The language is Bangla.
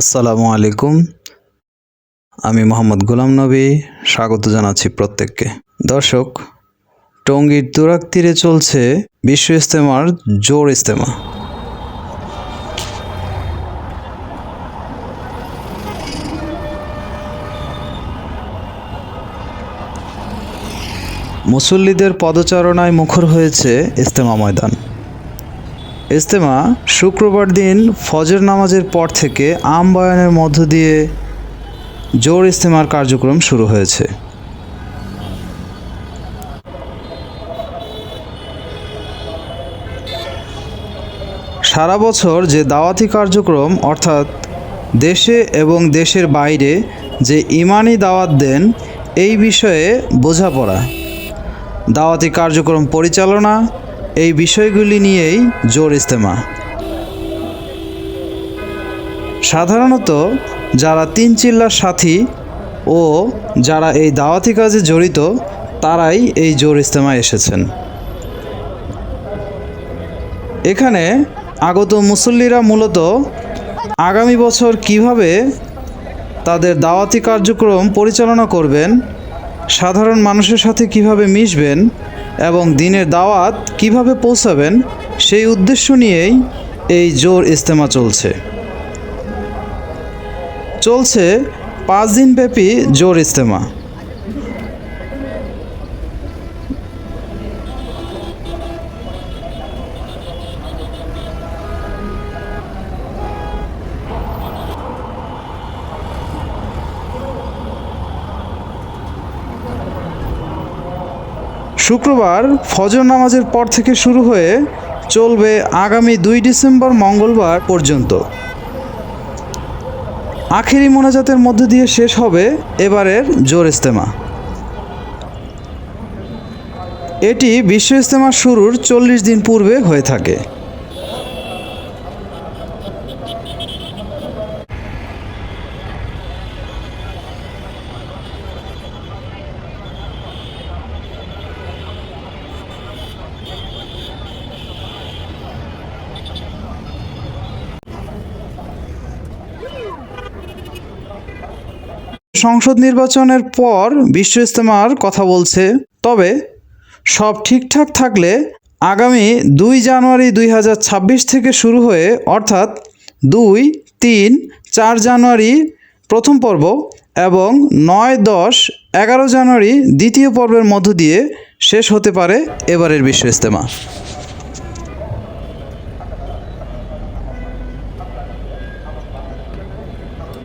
আসসালামু আলাইকুম। আমি মোহাম্মদ গোলাম নবী, স্বাগত জানাচ্ছি প্রত্যেককে। দর্শক, টঙ্গীর তুরাক তীরে চলছে বিশ্ব ইস্তেমার জোর ইস্তেমা। মুসল্লিদের পদচারণায় মুখর হয়েছে ইস্তেমা ময়দান। ইস্তেমা শুক্রবার দিন ফজর নামাজের পর থেকে আম বয়ানের মধ্য দিয়ে জোর ইস্তেমার কার্যক্রম শুরু হয়েছে। সারা বছর যে দাওয়াতি কার্যক্রম, অর্থাৎ দেশে এবং দেশের বাইরে যে ইমানি দাওয়াত দেন, এই বিষয়ে বোঝাপড়া। দাওয়াতি কার্যক্রম পরিচালনা এই বিষয়গুলি নিয়েই জোর ইস্তেমা সাধারণত যারা তিন চিল্লার সাথী ও যারা এই দাওয়াতি কাজে জড়িত, তারাই এই জোর ইস্তেমায় এসেছেন। এখানে আগত মুসল্লিরা মূলত আগামী বছর কীভাবে তাদের দাওয়াতি কার্যক্রম পরিচালনা করবেন, সাধারণ মানুষের সাথে কীভাবে মিশবেন এবং দিনের দাওয়াত কীভাবে পৌঁছাবেন সেই উদ্দেশ্য নিয়েই এই জোর ইস্তেমা চলছে। চলছে পাঁচ দিনব্যাপী জোর ইস্তেমা শুক্রবার ফজর নামাজের পর থেকে শুরু হয়ে চলবে আগামী দুই ডিসেম্বর মঙ্গলবার পর্যন্ত। আখেরি মোনাজাতের মধ্য দিয়ে শেষ হবে এবারের জোর ইস্তেমা এটি বিশ্ব ইস্তেমা শুরুর চল্লিশ দিন পূর্বে হয়ে থাকে। সংসদ নির্বাচনের পর বিশ্ব ইস্তেমার কথা বলছে। তবে সব ঠিকঠাক থাকলে আগামী দুই জানুয়ারি দুই হাজার ছাব্বিশ থেকে শুরু হয়ে অর্থাৎ দুই, তিন, চার জানুয়ারি প্রথম পর্ব এবং নয়, দশ, এগারো জানুয়ারি দ্বিতীয় পর্বের মধ্য দিয়ে শেষ হতে পারে এবারের বিশ্ব ইস্তেমা